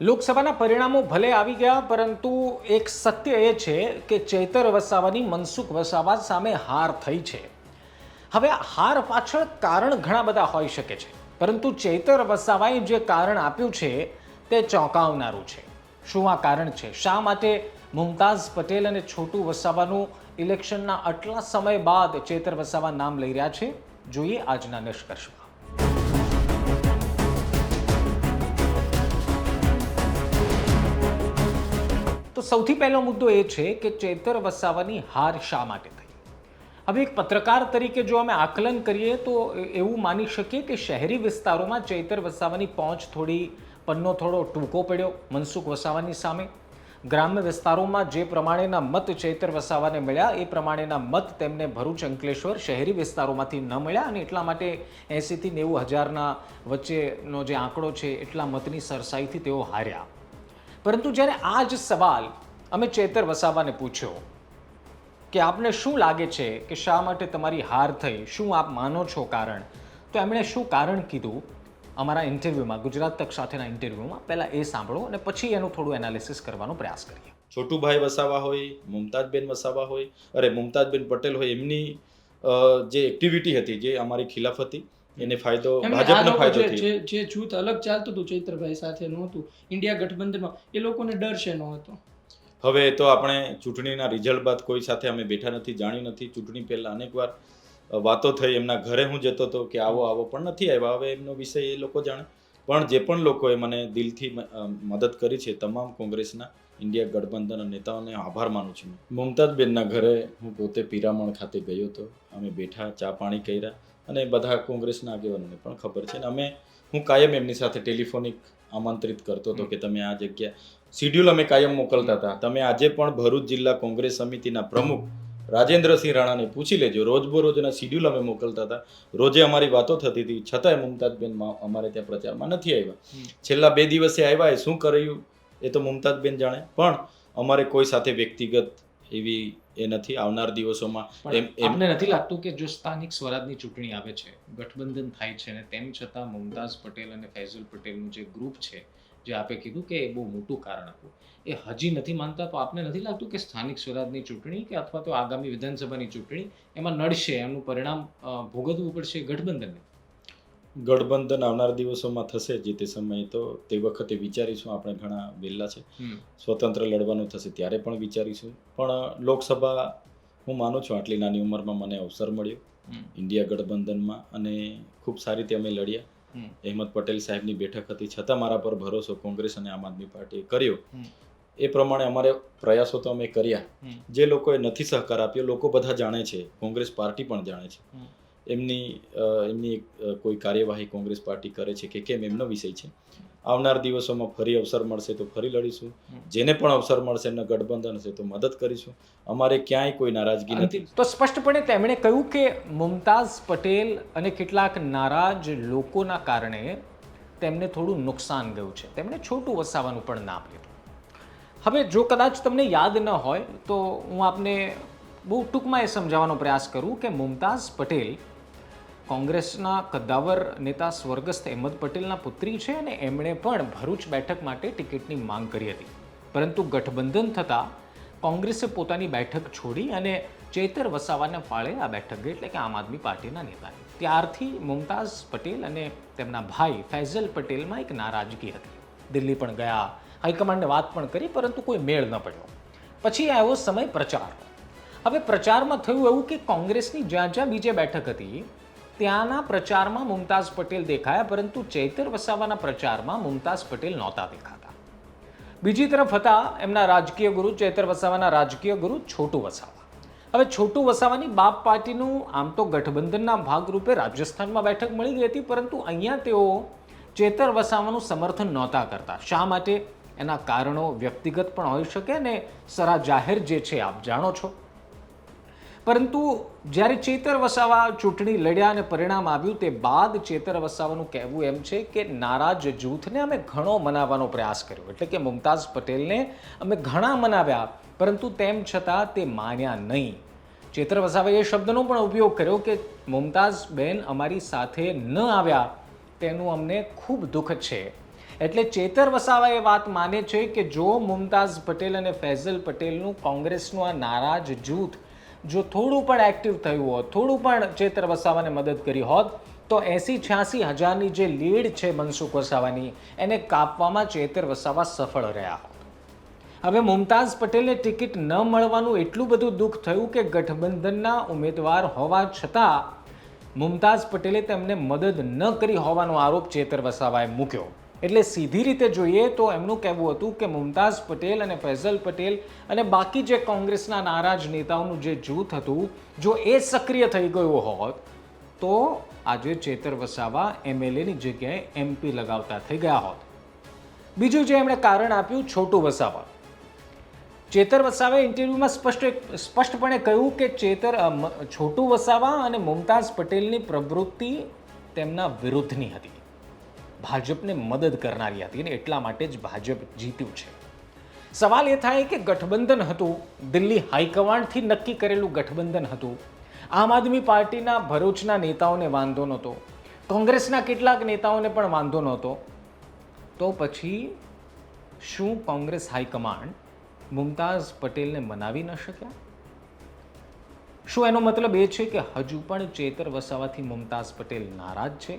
લોકસભાના પરિણામો ભલે આવી ગયા, પરંતુ એક સત્ય એ છે કે ચેતર વસાવાની મનસુખ વસાવા સામે હાર થઈ છે. હવે હાર પાછળ કારણ ઘણા બધા હોઈ શકે છે, પરંતુ ચેતર વસાવાએ જે કારણ આપ્યું છે તે ચોંકાવનારું છે. શું આ કારણ છે? શા માટે મુમતાઝ પટેલ અને છોટુ વસાવાનું ઇલેક્શનના આટલા સમય બાદ ચેતર વસાવા નામ લઈ રહ્યા છે? જોઈએ આજના નિષ્કર્ષમાં. તો સૌથી પહેલો મુદ્દો એ છે કે ચેતર વસાવાની હાર શા માટે થઈ? હવે એક પત્રકાર તરીકે જો અમે આકલન કરીએ તો એવું માની શકીએ કે શહેરી વિસ્તારોમાં ચૈતર વસાવાની પહોંચ થોડી પન્નો થોડો ટૂંકો પડ્યો મનસુખ વસાવાની સામે. ગ્રામ્ય વિસ્તારોમાં જે પ્રમાણેના મત ચૈતર વસાવાને મળ્યા, એ પ્રમાણેના મત તેમને ભરૂચ, અંકલેશ્વર શહેરી વિસ્તારોમાંથી ન મળ્યા અને એટલા માટે એંસીથી નેવું હજારના વચ્ચેનો જે આંકડો છે, એટલા મતની સરસાઈથી તેઓ હાર્યા. પરંતુ જ્યારે આ જ સવાલ અમે ચેતર વસાવાને પૂછ્યો કે આપને શું લાગે છે કે શા માટે તમારી હાર થઈ, શું આપ માનો છો કારણ, તો એમણે શું કારણ કીધું અમારા ઇન્ટરવ્યૂમાં, ગુજરાત તક સાથેના ઇન્ટરવ્યૂમાં? પહેલાં એ સાંભળો અને પછી એનું થોડું એનાલિસિસ કરવાનો પ્રયાસ કરીએ. છોટુભાઈ વસાવા હોય, મુમતાજબેન વસાવા હોય, અરે મુમતાજબેન પટેલ હોય, એમની જે એક્ટિવિટી હતી, જે અમારી ખિલાફ હતી એને ફાયદો ભાજપનો ફાયદો થયો. જે જૂથ અલગ ચાલતું હતું ચૈત્રભાઈ સાથે નહોતું ઇન્ડિયા ગઠબંધનમાં એ લોકોને ડર છે નહોતો. હવે તો આપણે ચૂંટણીના રિઝલ્ટ બાદ કોઈ સાથે અમે બેઠા નથી જાણી નથી. ચૂંટણી પહેલા અનેકવાર વાતો થઈ. એમના ઘરે હું જતો હતો કે આવો આવો પણ નથી આવ્યા. હવે એમનો વિષય એ લોકો જાણે. પણ જે પણ લોકોએ મને દિલથી મદદ કરી છે તમામ કોંગ્રેસના ઇન્ડિયા ગઠબંધન નેતાઓને આભાર માનું છું. મુમતાજબેનના ઘરે હું પોતે પિરામણ ખાતે ગયો હતો. અમે બેઠા ચા પાણી કર્યા. અને બધા કોંગ્રેસના આગેવાનોને પણ ખબર છે. ને અમે હું કાયમ એમની સાથે ટેલિફોનિક આમંત્રિત કરતો હતો કે તમે આ જગ્યા શિડ્યુલ અમે કાયમ મોકલતા હતા. તમે આજે પણ ભરૂચ જિલ્લા કોંગ્રેસ સમિતિના પ્રમુખ રાજેન્દ્રસિંહ રાણાને પૂછી લેજો. રોજબરોજના શિડ્યુલ અમે મોકલતા હતા. રોજે અમારી વાતો થતી હતી. છતાંય મુમતાજબેન અમારે ત્યાં પ્રચારમાં નથી આવ્યા. છેલ્લા બે દિવસે આવ્યા એ શું કર્યું એ તો મુમતાજબેન જાણે. પણ અમારે કોઈ સાથે વ્યક્તિગત એવી એ નથી આવનાર દિવસોમાં. એમ પણ નથી લાગતું કે જો સ્થાનિક સ્વરાજની ચૂંટણી આવે છે ગઠબંધન થાય છે ને તેમ છતાં મુમતાઝ પટેલ અને ફૈઝલ પટેલનું જે ગ્રુપ છે જે આપે કીધું કે એ બહુ મોટું કારણ હતું એ હજી નથી માનતા તો આપને નથી લાગતું કે સ્થાનિક સ્વરાજની ચૂંટણી કે અથવા તો આગામી વિધાનસભાની ચૂંટણી એમાં નડશે એનું પરિણામ ભોગવવું પડશે ગઠબંધનને? ગઠબંધન આવનાર દિવસોમાં થશે જે તે સમયે તો તે વખતે વિચારીશું આપણે ઘણા વહેલા છે. સ્વતંત્ર લડવાનું થશે ત્યારે પણ વિચારીશું. પણ લોકસભા હું માનું છું આટલી નાની ઉંમરમાં મને અવસર મળ્યો. ઇન્ડિયા ગઠબંધનમાં અને ખૂબ સારી રીતે અમે લડ્યા. અહેમદ પટેલ સાહેબની બેઠક હતી. છતાં મારા પર ભરોસો કોંગ્રેસ અને આમ આદમી પાર્ટીએ કર્યો. એ પ્રમાણે અમારે પ્રયાસો તો અમે કર્યા. જે લોકોએ નથી સહકાર આપ્યો લોકો બધા જાણે છે. કોંગ્રેસ પાર્ટી પણ જાણે છે. એમની એમની કોઈ કાર્યવાહી કોંગ્રેસ પાર્ટી કરે છે કે કેમ એમનો વિષય છે. આવનાર દિવસોમાં ફરી અવસર મળશે તો ફરી લડીશું. જેને પણ અવસર મળશે એમને ગઠબંધન હશે તો મદદ કરીશું. અમારે ક્યાંય કોઈ નારાજગી નથી. તો સ્પષ્ટપણે તેમણે કહ્યું કે મુમતાઝ પટેલ અને કેટલાક નારાજ લોકોના કારણે તેમને થોડું નુકસાન ગયું છે. તેમણે છોટું વસાવાનું પણ નામ લીધું હવે જો કદાચ તમને યાદ ન હોય તો હું આપને બહુ ટૂંકમાં એ સમજાવવાનો પ્રયાસ કરું કે મુમતાઝ પટેલ કોંગ્રેસના કદ્દાવર નેતા સ્વર્ગસ્થ અહેમદ પટેલના પુત્રી છે અને એમણે પણ ભરૂચ બેઠક માટે ટિકિટની માંગ કરી હતી. પરંતુ ગઠબંધન થતાં કોંગ્રેસે પોતાની બેઠક છોડી અને ચેતર વસાવાના ફાળે આ બેઠક એટલે કે આમ આદમી પાર્ટીના નેતા. ત્યારથી મુમતાઝ પટેલ અને તેમના ભાઈ ફૈઝલ પટેલમાં એક નારાજગી હતી. દિલ્હી પણ ગયા હાઈકમાન્ડને વાત પણ કરી, પરંતુ કોઈ મેળ ન પડ્યો. પછી આવ્યો સમય પ્રચાર. હવે પ્રચારમાં થયું એવું કે કોંગ્રેસની જ્યાં જ્યાં બીજે બેઠક હતી ત્યાંના પ્રચારમાં મુમતાઝ પટેલ દેખાયા, પરંતુ ચૈતર વસાવાના પ્રચારમાં મુમતાઝ પટેલ નહોતા દેખાતા. બીજી તરફ હતા એમના રાજકીય ગુરુ, ચૈતર વસાવાના રાજકીય ગુરુ છોટુ વસાવા. હવે છોટુ વસાવાની બાપ પાર્ટીનું આમ તો ગઠબંધનના ભાગરૂપે રાજસ્થાનમાં બેઠક મળી ગઈ હતી, પરંતુ અહીંયા તેઓ ચેતર વસાવાનું સમર્થન નહોતા કરતા. શા માટે? એના કારણો વ્યક્તિગત પણ હોઈ શકે ને સરા જાહેર જે છે, આપ જાણો છો. પરંતુ જ્યારે ચેતર વસાવા ચૂંટણી લડ્યા અને પરિણામ આવ્યું તે બાદ ચેતર વસાવાનું કહેવું એમ છે કે નારાજ જૂથને અમે ઘણો મનાવવાનો પ્રયાસ કર્યો. એટલે કે મુમતાઝ પટેલને અમે ઘણા મનાવ્યા, પરંતુ તેમ છતાં તે માન્યા નહીં. ચેતર વસાવાએ એ શબ્દનો પણ ઉપયોગ કર્યો કે મુમતાઝ બેન અમારી સાથે ન આવ્યા, તેનું અમને ખૂબ દુઃખ છે. એટલે ચેતર વસાવા એ વાત માને છે કે જો મુમતાઝ પટેલ અને ફૈઝલ પટેલનું કોંગ્રેસનું આ નારાજ જૂથ જો થોડું પણ એક્ટિવ થયું હોત, થોડું પણ ચેતર વસાવાને મદદ કરી હોત, તો એસી છ્યાસી હજારની જે લીડ છે મનસુખ વસાવાની, એને કાપવામાં ચેતર વસાવા સફળ રહ્યા હોત. હવે મુમતાઝ પટેલને ટિકિટ ન મળવાનું એટલું બધું દુઃખ થયું કે ગઠબંધનના ઉમેદવાર હોવા છતાં, મુમતાઝ પટેલે તેમને મદદ ન કરી હોવાનો આરોપ ચેતર વસાવાએ મૂક્યો. એટલે સીધી રીતે જોઈએ તો એમનું કહેવું હતું કે મુમતાઝ પટેલ અને ફૈઝલ પટેલ અને બાકી જે કોંગ્રેસના નારાજ નેતાઓનું જે જૂથ હતું, જો એ સક્રિય થઈ ગયું હોત, તો આજે ચેતર વસાવા એમએલએની જગ્યાએ એમપી લગાવતા થઈ ગયા હોત. બીજું જે એમણે કારણ આપ્યું, છોટું વસાવા. ચેતર વસાવે ઇન્ટરવ્યૂમાં સ્પષ્ટ સ્પષ્ટપણે કહ્યું કે ચેતર છોટું વસાવા અને મુમતાઝ પટેલની પ્રવૃત્તિ તેમના વિરુદ્ધની હતી. ભાજપને મદદ કરનારી હતી અને એટલા માટે જ ભાજપ જીત્યું છે. સવાલ એ થાય કે ગઠબંધન હતું, દિલ્હી હાઈકમાન્ડથી નક્કી કરેલું ગઠબંધન હતું, આમ આદમી પાર્ટીના ભરૂચના નેતાઓને વાંધો નહોતો, કોંગ્રેસના કેટલાક નેતાઓને પણ વાંધો નહોતો. તો પછી શું કોંગ્રેસ હાઈકમાન્ડ મુમતાઝ પટેલને મનાવી ન શક્યા? શું એનો મતલબ એ છે કે હજુ પણ ચેતર વસાવાથી મુમતાઝ પટેલ નારાજ છે?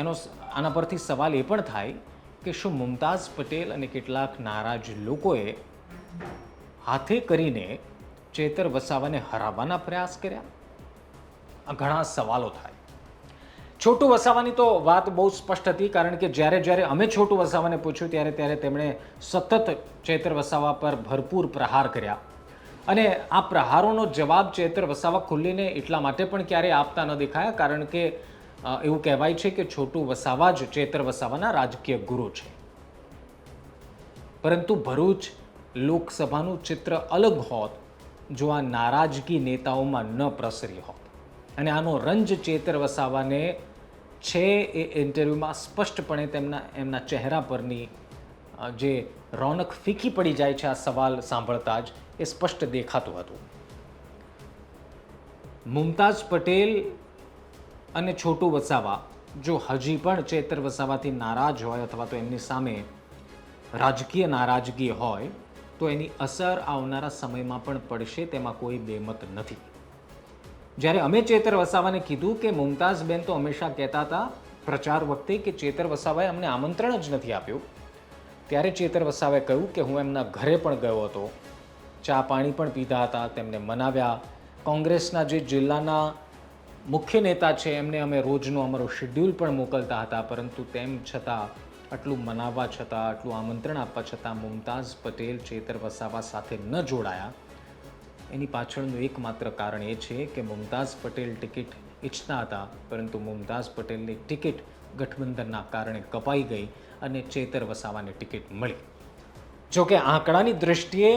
એનો આના પરથી સવાલ એ પણ થાય કે શું મુમતાઝ પટેલ અને કેટલાક નારાજ લોકોએ હાથે કરીને ચેતર વસાવાને હરાવવાના પ્રયાસ કર્યા? ઘણા સવાલો થાય. છોટુ વસાવાની તો વાત બહુ સ્પષ્ટ હતી, કારણ કે જ્યારે જ્યારે અમે છોટુ વસાવાને પૂછ્યું, ત્યારે ત્યારે તેમણે સતત ચેતર વસાવા પર ભરપૂર પ્રહાર કર્યા. અને આ પ્રહારોનો જવાબ ચેતર વસાવા ખુલ્લીને એટલા માટે પણ ક્યારેય આપતા ન દેખાયા, કારણ કે એવું કહેવાય છે કે છોટુ વસાવા જ ચેતર વસાવાના રાજકીય ગુરુ છે. પરંતુ ભરૂચ લોકસભાનું ચિત્ર અલગ હોત જો આ નારાજગી નેતાઓમાં ન પ્રસરી હોત. અને આનો રંજ ચેતર વસાવાને છે એ ઇન્ટરવ્યૂમાં સ્પષ્ટપણે તેમના, એમના ચહેરા પરની જે રોનક ફીકી પડી જાય છે આ સવાલ સાંભળતા જ એ સ્પષ્ટ દેખાતું હતું. મુમતાઝ પટેલ અને છોટુ વસાવા, જો હજી પણ ચેતર વસાવાથી નારાજ હોય અથવા તો એમની સામે રાજકીય નારાજગી હોય, તો એની અસર આવનારા સમયમાં પણ પડશે, તેમાં કોઈ બેમત નથી. જ્યારે અમે ચેતર વસાવાને કીધું કે મુમતાઝબેન તો હંમેશા કહેતા હતા પ્રચાર વખતે કે ચેતર વસાવાએ અમને આમંત્રણ જ નથી આપ્યું. ત્યારે ચેતર વસાવાએ કહ્યું કે હું એમના ઘરે પણ ગયો હતો. ચા પાણી પણ પીધા હતા, તેમને મનાવ્યા. કોંગ્રેસના જે જિલ્લાના મુખ્ય નેતા છે એમને અમે રોજનું અમારું શેડ્યુલ પણ મોકલતા હતા, પરંતુ તેમ છતાં આટલું મનાવવા છતાં, આટલું આમંત્રણ આપવા છતાં મુમતાઝ પટેલ, ચેતર વસાવા સાથે ન જોડાયા. એની પાછળનું એકમાત્ર કારણ એ છે કે મુમતાઝ પટેલ ટિકિટ ઈચ્છતા હતા, પરંતુ મુમતાઝ પટેલની ટિકિટ ગઠબંધનના કારણે કપાઈ ગઈ અને ચેતર વસાવાને ટિકિટ મળી. જોકે આંકડાની દૃષ્ટિએ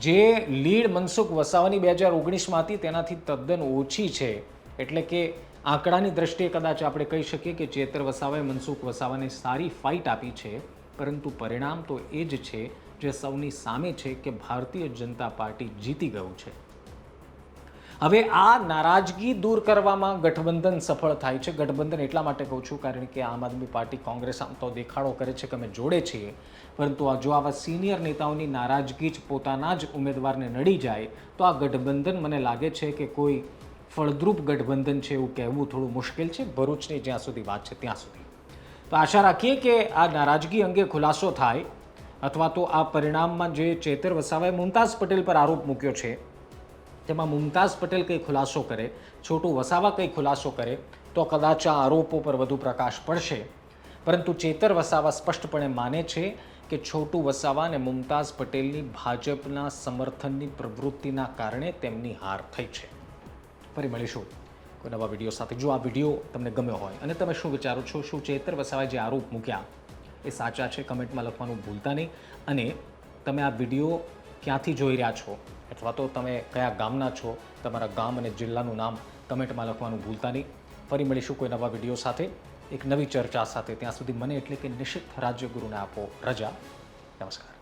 જે લીડ મનસુખ વસાવાની બે હજાર ઓગણીસમાં હતી, તેનાથી તદ્દન ઓછી છે. એટલે કે આંકડાની દ્રષ્ટિએ કદાચ આપણે કહી શકીએ કે ચેતર વસાવાએ, મનસુખ વસાવાને સારી ફાઇટ આપી છે, પરંતુ પરિણામ તો એ જ છે જે સૌની સામે છે કે ભારતીય જનતા પાર્ટી જીતી ગયું છે. હવે આ નારાજગી દૂર કરવામાં ગઠબંધન સફળ થાય છે. ગઠબંધન એટલા માટે કહું છું કારણ કે આમ આદમી પાર્ટી કોંગ્રેસ આમ તો દેખાડો કરે છે કે અમે જોડે છીએ. પરંતુ આ જો આવા સિનિયર નેતાઓની નારાજગી જ પોતાના જ ઉમેદવારને નડી જાય, તો આ ગઠબંધન મને લાગે છે કે કોઈ ફળદ્રુપ ગઠબંધન છે એવું કહેવું થોડું મુશ્કેલ છે. ભરૂચની જ્યાં સુધી વાત છે ત્યાં સુધી. તો આશા રાખીએ કે આ નારાજગી અંગે ખુલાસો થાય અથવા તો આ પરિણામમાં જે ચેતર વસાવાએ મુમતાઝ પટેલ પર આરોપ મૂક્યો છે, તેમાં મુમતાઝ પટેલ કંઈ ખુલાસો કરે, છોટું વસાવા કંઈ ખુલાસો કરે, તો કદાચ આ આરોપો પર વધુ પ્રકાશ પડશે. પરંતુ ચેતર વસાવા સ્પષ્ટપણે માને છે કે છોટું વસાવા અને મુમતાઝ પટેલની ભાજપના સમર્થનની પ્રવૃત્તિના કારણે તેમની હાર થઈ છે. ફરી મળીશું. કોઈ નવા વીડિયો સાથે જો આ વીડિયો તમને ગમ્યો હોય અને તમે શું વિચારો છો, શું ચેતર વસાવાએ જે આરોપ મૂક્યા, એ સાચા છે, કમેન્ટમાં લખવાનું ભૂલતા નહીં. અને તમે આ વીડિયો ક્યાંથી જોઈ રહ્યા છો? અથવા તો તમે કયા ગામના છો? તમારા ગામ અને જિલ્લાનું નામ કમેન્ટમાં લખવાનું ભૂલતા નહીં. ફરી મળીશું કોઈ નવા વીડિયો સાથે. એક નવી ચર્ચા સાથે. ત્યાં સુધી મને એટલે કે નિશ્ચિત રાજ્યગુરુને આપો રજા. નમસ્કાર.